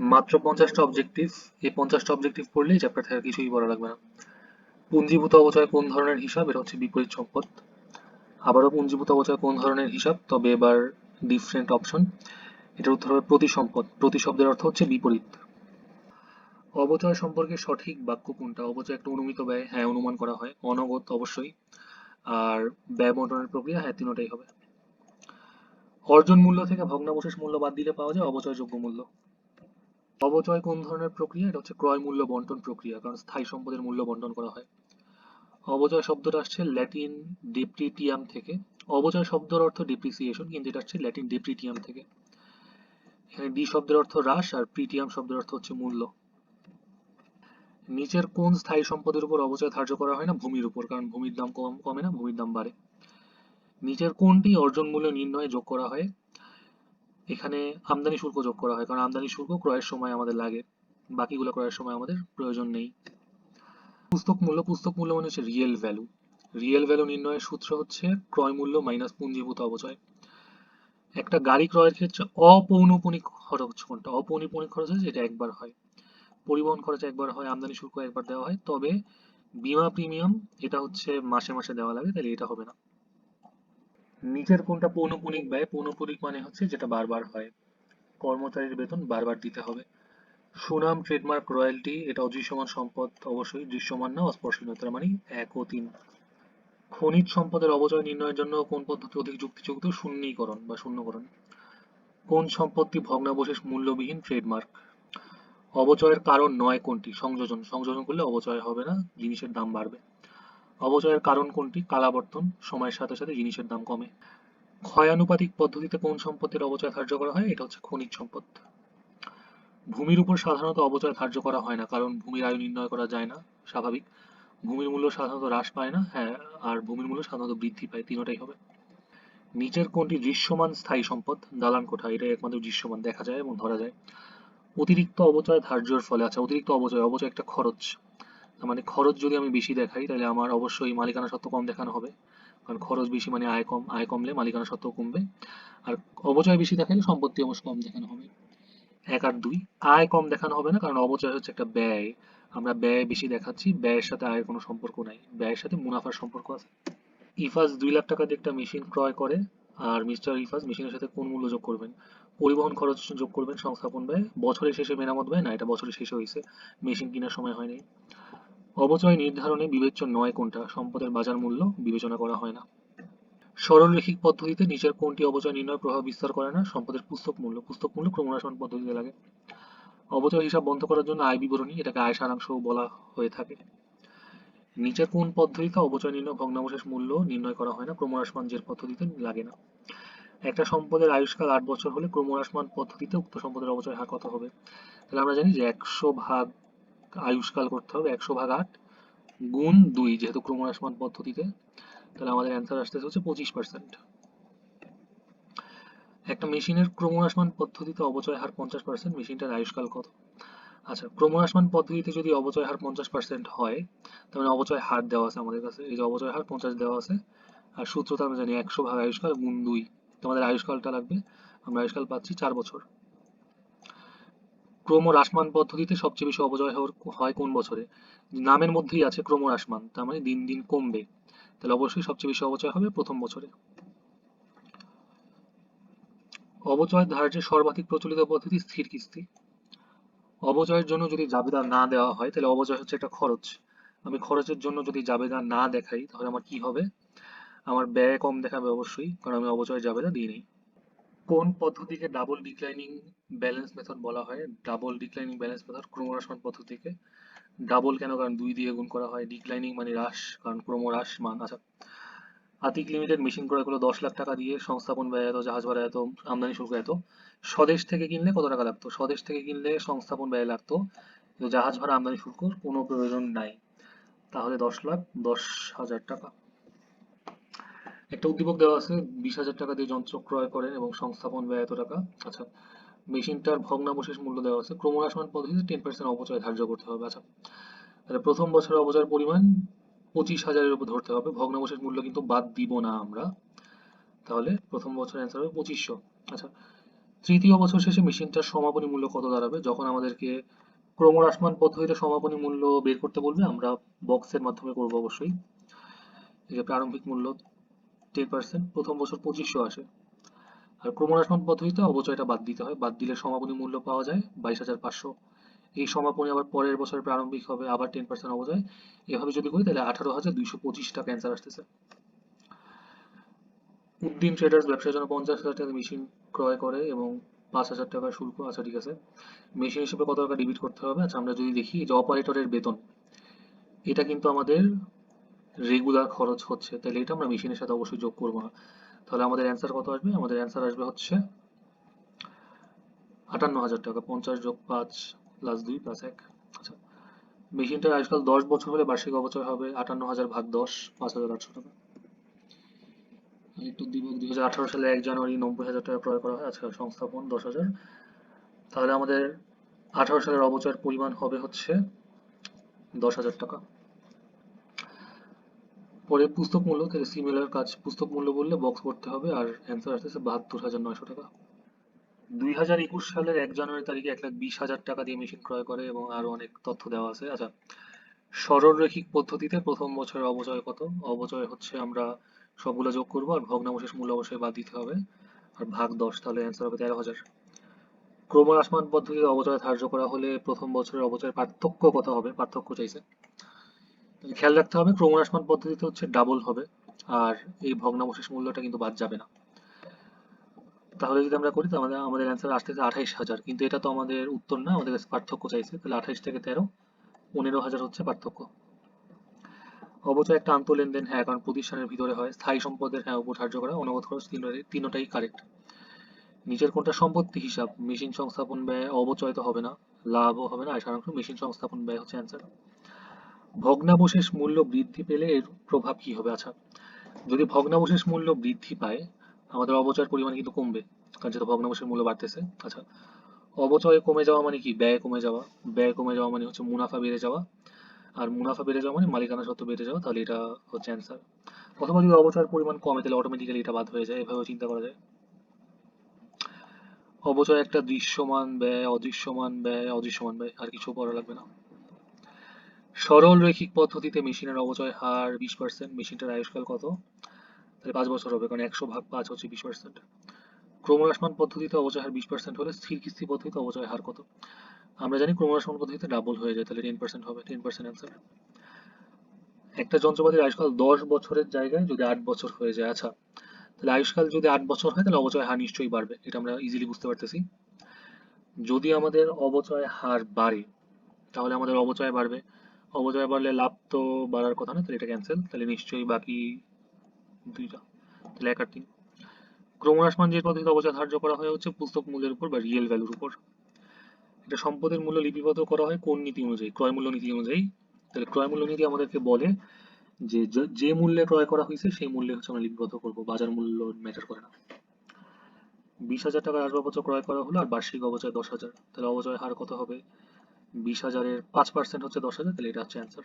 মাত্র পঞ্চাশটা অবজেক্টিভ এই পঞ্চাশটা অবজেক্টিভ পড়লেই চ্যাপ্টার থেকে কিছুই পড়া লাগবে না। পুঞ্জীভূত অবচয় কোন ধরনের হিসাব? এটা হচ্ছে বিপরীত সম্পদ। আবারও পুঞ্জীভূত অবচয় কোন ধরনের হিসাব? তবে এবার ডিফারেন্ট অপশন এটার উত্তর হবে প্রতি সম্পদ প্রতি শব্দের অর্থ হচ্ছে বিপরীত। অবচয় সম্পর্কে সঠিক বাক্য কোনটা? অবচয় একটা অনুমিত ব্যয়। হ্যাঁ অনুমান করা হয়। অনগত অবশ্যই। আর ব্যয় বন্টনের প্রক্রিয়া? হ্যাঁ তিনটাই হবে। অর্জন মূল্য থেকে ভগ্নাবশেষ মূল্য বাদ দিলে পাওয়া যায় অবচয়যোগ্য মূল্য। অবচয় কোন ধরনের প্রক্রিয়া? এটা হচ্ছে ক্রয় মূল্য বন্টন প্রক্রিয়া, কারণ স্থায়ী সম্পদের মূল্য বন্টন করা হয়। অবচয় শব্দটা আসছে ল্যাটিন ডিপ্রিটিয়াম থেকে। অবচয় শব্দের অর্থ ডেপ্রিসিয়েশন কিন্তু এটা আসছে ল্যাটিন ডেপ্রিটিয়াম থেকে। এখানে ডি শব্দের অর্থ হ্রাস আর প্রিটিয়াম শব্দের অর্থ হচ্ছে মূল্য। নিচের কোন স্থায়ী সম্পদের উপর অবচয় ধার্য করা হয় না? ভূমির উপর, কারণ ভূমির দাম কম, কমে না, ভূমির দাম বাড়ে। নিচের কোনটি অর্জন মূল্য নির্ণয়ে যোগ করা হয়? এখানে আমদানি শুল্ক যোগ করা হয়, কারণ আমদানি শুল্ক ক্রয়ের সময় আমাদের লাগে, বাকিগুলো ক্রয়ের সময় আমাদের প্রয়োজন নেই। পুস্তক মূল্য পুস্তক মূল্য মানে হচ্ছে রিয়েল ভ্যালু রিয়েল ভ্যালু নির্ণয়ের সূত্র হচ্ছে ক্রয় মূল্য মাইনাস পুঞ্জীভূত অবচয় একটা গাড়ি ক্রয়ের ক্ষেত্রে অপৌনপনিক খরচ কোনটা? অপৌনপনিক খরচ হচ্ছে যেটা একবার হয়। পরিবহন খরচ একবার হয়, আমদানি শুল্ক একবার দেওয়া হয়, তবে বীমা প্রিমিয়াম এটা হচ্ছে মাসে মাসে দেওয়া লাগে, তাহলে এটা হবে না। নিচের কোনটা পৌনপুনিক ব্যয়, পৌনপুনিক মানে হচ্ছে যেটা বারবার হয়। কর্মচারীর বেতন বারবার দিতে হবে। সুনাম ট্রেডমার্ক রয়্যালটি এটা অদৃশ্যমান সম্পদ অবশ্যই দৃশ্যমান না অস্পর্শনীয় তার মানে এক ও তিন। খনিজ সম্পদের অবচয় নির্ণয়ের জন্য কোন পদ্ধতি অধিক যুক্তিযুক্ত? শূন্যীকরণ বা শূন্যকরণ। কোন সম্পত্তি ভগ্নাবশেষ মূল্যবিহীন? ট্রেডমার্ক অবচয়ের কারণ নয় কোনটি? সংযোজন। সংযোজন করলে অবচয় হবে না, জিনিসের দাম বাড়বে। অবচয়ের কারণ কোনটি? কালাবর্তন, সময়ের সাথে সাথে জিনিসের দাম কমে। ক্ষয়ানুপাতিক পদ্ধতিতে কোন সম্পত্তির অবচয় ধার্য করা হয়? এটা হচ্ছে খনিজ সম্পদ। ভূমির উপর সাধারণত অবচয় ধার্য করা হয় না, কারণ ভূমির আয়ু নির্ণয় করা যায় না, স্বাভাবিক। ভূমির মূল্য সাধারণত হ্রাস পায় না হ্যাঁ আর ভূমির মূল্য সাধারণত বৃদ্ধি পায়, তিনটাই হবে। নিচের কোনটি? দৃশ্যমান স্থায়ী সম্পদ, দালান কোঠা, এটা একমাত্র দৃশ্যমান দেখা যায় এবং ধরা যায়। অতিরিক্ত অবচয় ধার্যর ফলে আচ্ছা অতিরিক্ত অবচয় অবচয় একটা খরচ। মানে খরচ যদি আমি বেশি দেখাই, তাহলে আমার অবশ্যই মালিকানা সত্ত্ব কম দেখানো হবে। কারণ খরচ বেশি মানে আয় কম, আয় কমলে মালিকানা সত্ত্ব কমবে। আর অবচয় বেশি দেখালে সম্পত্তি অবশ্য কম দেখানো হবে। এক আর দুই, আয় কম দেখানো হবে না, কারণ অবচয় হচ্ছে একটা ব্যয়। আমরা ব্যয় বেশি দেখাচ্ছি, ব্যয়ের সাথে আয়ের কোনো সম্পর্ক নাই। ব্যয়ের সাথে মুনাফার সম্পর্ক আছে। ইফাজ দুই লাখ টাকা দিয়ে একটা মেশিন ক্রয় করে, আর মিস্টার ইফাজ মেশিনের সাথে কোন মূল্য যোগ করবেন? পরিবহন খরচ যোগ করবেন সংস্থাপন ব্যয়। বছরের শেষে মেরামত ব্যয়? না, এটা বছরের শেষে হয়েছে মেশিন কেনার সময় হয়নি অবচয় নির্ধারণে বিবেচ্য নয় কোনটা, সম্পদের বাজার মূল্য বিবেচনা করা হয় না। সরলরৈখিক পদ্ধতিতে নিচের কোনটি অবচয় নির্ণয় প্রভাব বিস্তার করে না, সম্পদের পুস্তক মূল্য পুস্তক মূল্য ক্রমণাসন পদ্ধতিতে লাগে। অবচয় হিসাব বন্ধ করার জন্য আয় বিবরণী, এটাকে আয় সারাংশ বলা হয়ে থাকে। নিচের কোন পদ্ধতিতে অবচয় নির্ণয় ভগ্নাবশেষ মূল্য নির্ণয় করা হয় না, ক্রমহ্রাসমান যে পদ্ধতিতে লাগে না। একটা সম্পদের আয়ুষ্কাল আট বছর হলে ক্রমহ্রাসমান পদ্ধতিতে উক্ত সম্পদের অবচয় হার কত হবে? তাহলে আমরা জানি যে একশো ভাগ আয়ুষ্কাল করতে হবে, একশো ভাগ আট গুণ দুই, যেহেতু ক্রমহ্রাসমান পদ্ধতিতে, তাহলে আমাদের অ্যান্সার আসতেছে হচ্ছে পঁচিশ পার্সেন্ট একটা মেশিনের ক্রমহ্রাসমান পদ্ধতিতে অবচয় হার পঞ্চাশ পার্সেন্ট মেশিনটার আয়ুষ্কাল কত? আচ্ছা ক্রমহ্রাসমান পদ্ধতিতে যদি অবচয় হার পঞ্চাশ পার্সেন্ট হয়, তাহলে অবচয় হার দেওয়া আছে আমাদের কাছে, এই যে অবচয় হার পঞ্চাশ দেওয়া আছে, আর সূত্রটা আমরা জানি একশো ভাগ আয়ুষ্কাল গুণ দুই, তোমাদের আয়ুষ্কালটা লাগবে, আমরা আয়ুষ্কাল পাচ্ছি চার বছর। ক্রমহ্রাসমান পদ্ধতিতে সবচেয়ে বেশি অবচয় হয় কোন বছরে? নামের মধ্যেই আছে ক্রমহ্রাসমান তার মানে দিন দিন কমবে। তাহলে অবশ্যই সবচেয়ে বেশি অবচয় হবে প্রথম বছরে। অবচয় ধার্যের সর্বাধিক প্রচলিত পদ্ধতি স্থির কিস্তি। অবচয়ের জন্য যদি জাবেদা না দেওয়া হয়, তাহলে অবচয় হচ্ছে একটা খরচ। আমি খরচের জন্য যদি জাবেদা না দেখাই, তাহলে আমার কি হবে? আমার ব্যয় কম দেখাবে অবশ্যই, কারণ আমি অবচয় জাবেদা দিই নেই কোন পদ্ধতিকে ডাবল ডিক্লাইনিং ব্যালেন্স মেথড বলা হয়? ডাবল ডিক্লাইনিং ব্যালেন্স মেথড ক্রমহ্রাসমান পদ্ধতিকে। ডাবল কেন? কারণ দুই দিয়ে গুণ করা হয়। ডিক্লাইনিং মানে হ্রাস, কারণ ক্রমহ্রাস মান। আচ্ছা আতিক লিমিটেড মেশিন ক্রয় করল দশ লাখ টাকা দিয়ে সংস্থাপন ব্যয় এত, জাহাজ ভাড়া এত, আমদানি শুল্ক এত। স্বদেশ থেকে কিনলে কত টাকা লাগতো? স্বদেশ থেকে কিনলে সংস্থাপন ব্যয় লাগতো। কিন্তু জাহাজ ভাড়া, আমদানি শুল্ক কোনো প্রয়োজন নাই। তাহলে দশ লাখ দশ হাজার টাকা। একটা উদ্দীপক দেওয়া আছে, বিশ হাজার টাকা দিয়ে যন্ত্র ক্রয় করেন এবং সংস্থাপন ব্যয় এত টাকা। আচ্ছা মেশিনটার ভগ্নাবশেষ মূল্য দেওয়া আছে। ক্রমহ্রাসমান পদ্ধতিতে টেন পার্সেন্ট অপচয় ধার্য করতে হবে। আচ্ছা তাহলে প্রথম বছরের অপচয়ের পরিমাণ পঁচিশ হাজারের উপর ধরতে হবে। ভগ্নাবশেষ মূল্য কিন্তু বাদ দিব না আমরা। তাহলে প্রথম বছর অ্যান্সার হবে পঁচিশশো। আচ্ছা তৃতীয় বছর শেষে মেশিনটার সমাপনী মূল্য কত দাঁড়াবে? যখন আমাদেরকে ক্রমহ্রাসমান পদ্ধতিতে সমাপনী মূল্য বের করতে বলবে, আমরা বক্সের মাধ্যমে করব অবশ্যই। এই যে প্রারম্ভিক মূল্য টেন পার্সেন্ট প্রথম বছর পঁচিশশো আসে। আর ক্রমহ্রাসমান পদ্ধতিতে অবচয়টা বাদ দিতে হয়। বাদ দিলে সমাপনী মূল্য পাওয়া যায় বাইশ হাজার পাঁচশো। এই সমাপনী আবার পরের বছরের প্রারম্ভিক হবে, আবার টেন পার্সেন্ট অবচয়। এভাবে যদি করি, তাহলে আঠারো হাজার দুইশো পঁচিশ টাকা অ্যান্সার আসতেছে। উদ্দিন ট্রেডার্স ব্যবসার জন্য পঞ্চাশ হাজার টাকা মেশিন ক্রয় করে এবং পাঁচ হাজার টাকা শুল্ক। আচ্ছা ঠিক আছে। মেশিন হিসেবে কত টাকা ডিবিট করতে হবে? আচ্ছা আমরা যদি দেখি যে অপারেটরের বেতন, এটা কিন্তু আমাদের রেগুলার খরচ হচ্ছে, তাহলে এটা আমরা মেশিনের সাথে অবশ্যই যোগ করব না। তাহলে আমাদের অ্যান্সার কত আসবে? আমাদের অ্যান্সার আসবে হচ্ছে আটান্ন হাজার টাকা, পঞ্চাশ যোগ পাঁচ প্লাস দুই প্লাস এক। আচ্ছা মেশিনটার আজকাল দশ বছর হলে বার্ষিক অবচয় হবে আটান্ন হাজার ভাগ দশ পাঁচ হাজার আটশো টাকা। একটু দিব, দুই হাজার আঠারো সালে এক জানুয়ারি নব্বই হাজার টাকা ক্রয় করা হয় আজকাল সংস্থাপন দশ হাজার। তাহলে আমাদের আঠারো সালের অবচয়ের পরিমাণ হবে হচ্ছে দশ হাজার টাকা। পরে পুস্তক মূল্য তাহলে সিমিলার কাজ পুস্তক মূল্য বললে বক্স করতে হবে আর অ্যান্সার আসতেছে বাহাত্তর হাজার নয়শো টাকা। দুই হাজার একুশ সালের এক জানুয়ারি তারিখে এক লাখ বিশ হাজার টাকা দিয়ে মেশিন ক্রয় করে এবং আরও অনেক তথ্য দেওয়া আছে। আচ্ছা সরলরৈখিক পদ্ধতিতে প্রথম বছরের অবচয় কত? অবচয় হচ্ছে আমরা সবগুলো যোগ করব আর ভগ্নাবশেষ মূল্য অবশ্যই বাদ দিতে হবে। আর ভাগ দশ, তাহলে অ্যান্সার হবে তেরো হাজার। ক্রমহ্রাসমান পদ্ধতিতে অবচয় ধার্য করা হলে প্রথম বছরের অবচয়ের পার্থক্য কত হবে? পার্থক্য চাইছে। তাহলে খেয়াল রাখতে হবে, ক্রমহ্রাসমান পদ্ধতিতে হচ্ছে ডাবল হবে, আর এই ভগ্নাবশেষ মূল্যটা কিন্তু বাদ যাবে না। তাহলে যদি আমরা করি, তাহলে আমাদের অ্যান্সার আঠাইশ হাজার, কিন্তু এটা তো আমাদের উত্তর না, আমাদের কাছে পার্থক্য চাইছে, তাহলে আঠাইশ থেকে তেরো, পনেরো হাজার হচ্ছে পার্থক্য। অবচয় একটা আন্ত লেনদেন হ্যাঁ কারণ প্রতিষ্ঠানের ভিতরে হয়, স্থায়ী সম্পদের হ্যাঁ উপর করা অনগত খরচ তিনটাই কারেক্ট নিচের কোনটা সম্পত্তি হিসাব মেশিন সংস্থাপন ব্যয় অবচয় তো হবে না, লাভও হবে না সারাংশ মেশিন সংস্থাপন ব্যয় হচ্ছে অ্যান্সার ভগ্নাবশেষ মূল্য বৃদ্ধি পেলে এর প্রভাব কি হবে? আচ্ছা যদি ভগ্নাবশেষ মূল্য বৃদ্ধি পায়, আমাদের অবচয়ের পরিমাণ কিন্তু কমবে, কারণ যেহেতু ভগ্নাবশেষ মূল্য বাড়তেছে। আচ্ছা অবচয় কমে যাওয়া মানে কি? ব্যয় কমে যাওয়া। ব্যয় কমে যাওয়া মানে হচ্ছে মুনাফা বেড়ে যাওয়া। আর মুনাফা বেড়ে যাওয়া মানে মালিকানা সত্ত্ব বেড়ে যাওয়া, তাহলে এটা হচ্ছে অ্যান্সার অথবা যদি অবচয়ের পরিমাণ কমে, তাহলে অটোমেটিক্যালি এটা বাদ হয়ে যায়। এভাবে চিন্তা করা যায়। অবচয় একটা দৃশ্যমান ব্যয়, অদৃশ্যমান ব্যয় অদৃশ্যমান ব্যয়, আর কিছু করা লাগবে না। সরল রৈখিক পদ্ধতিতে মেশিনের অবচয় হার বিশ পার্সেন্ট মেশিনটার আয়ুষ্কাল কত? তাহলে পাঁচ বছর হবে, কারণ একশো ভাগ পাঁচ হচ্ছে বিশ পার্সেন্ট ক্রমহ্রাসমান পদ্ধতিতে অবচয় হার বিশ পার্সেন্ট হলে স্থির কিস্তি পদ্ধতিতে অবচয় হার কত? আমরা জানি ক্রমহ্রাসমান পদ্ধতিতে ডাবল হয়ে যায়, তাহলে টেন পার্সেন্ট হবে টেন পার্সেন্ট অ্যান্সার একটা যন্ত্রপাতির আয়ুষ্কাল দশ বছরের জায়গায় যদি আট বছর হয়ে যায় আচ্ছা তাহলে আয়ুষ্কাল যদি আট বছর হয়, তাহলে অবচয় হার নিশ্চয়ই বাড়বে, এটা আমরা ইজিলি বুঝতে পারতেছি। যদি আমাদের অবচয় হার বাড়ে, তাহলে আমাদের অবচয় বাড়বে অবচয় বাড়লে লাভ তো বাড়ার কথা না, তাহলে এটা ক্যান্সেল তাহলে নিশ্চয়ই বাকি দুইটা, তাহলে এক আর তিন। ক্রমহ্রাসমান যে পদ্ধতিতে অবচয় ধার্য করা হয় হচ্ছে পুস্তক মূল্যের উপর বা রিয়েল ভ্যালুর উপর। এটা সম্পদের মূল্য লিপিবদ্ধ করা হয় কোন নীতি অনুযায়ী? ক্রয় মূল্য নীতি অনুযায়ী। তাহলে ক্রয় মূল্য নীতি আমাদেরকে বলে যে, যে- যে মূল্যে ক্রয় করা হয়েছে, সেই মূল্যে হচ্ছে আমরা লিপিবদ্ধ করব, বাজার মূল্য ম্যাটার করে না। বিশ হাজার টাকার আসবাবপত্র ক্রয় করা হলো আর বার্ষিক অবচয় দশ হাজার। তাহলে অবচয় হার কত হবে? বিশ হাজারের পাঁচ পার্সেন্ট হচ্ছে দশ হাজার তাহলে এটা হচ্ছে অ্যান্সার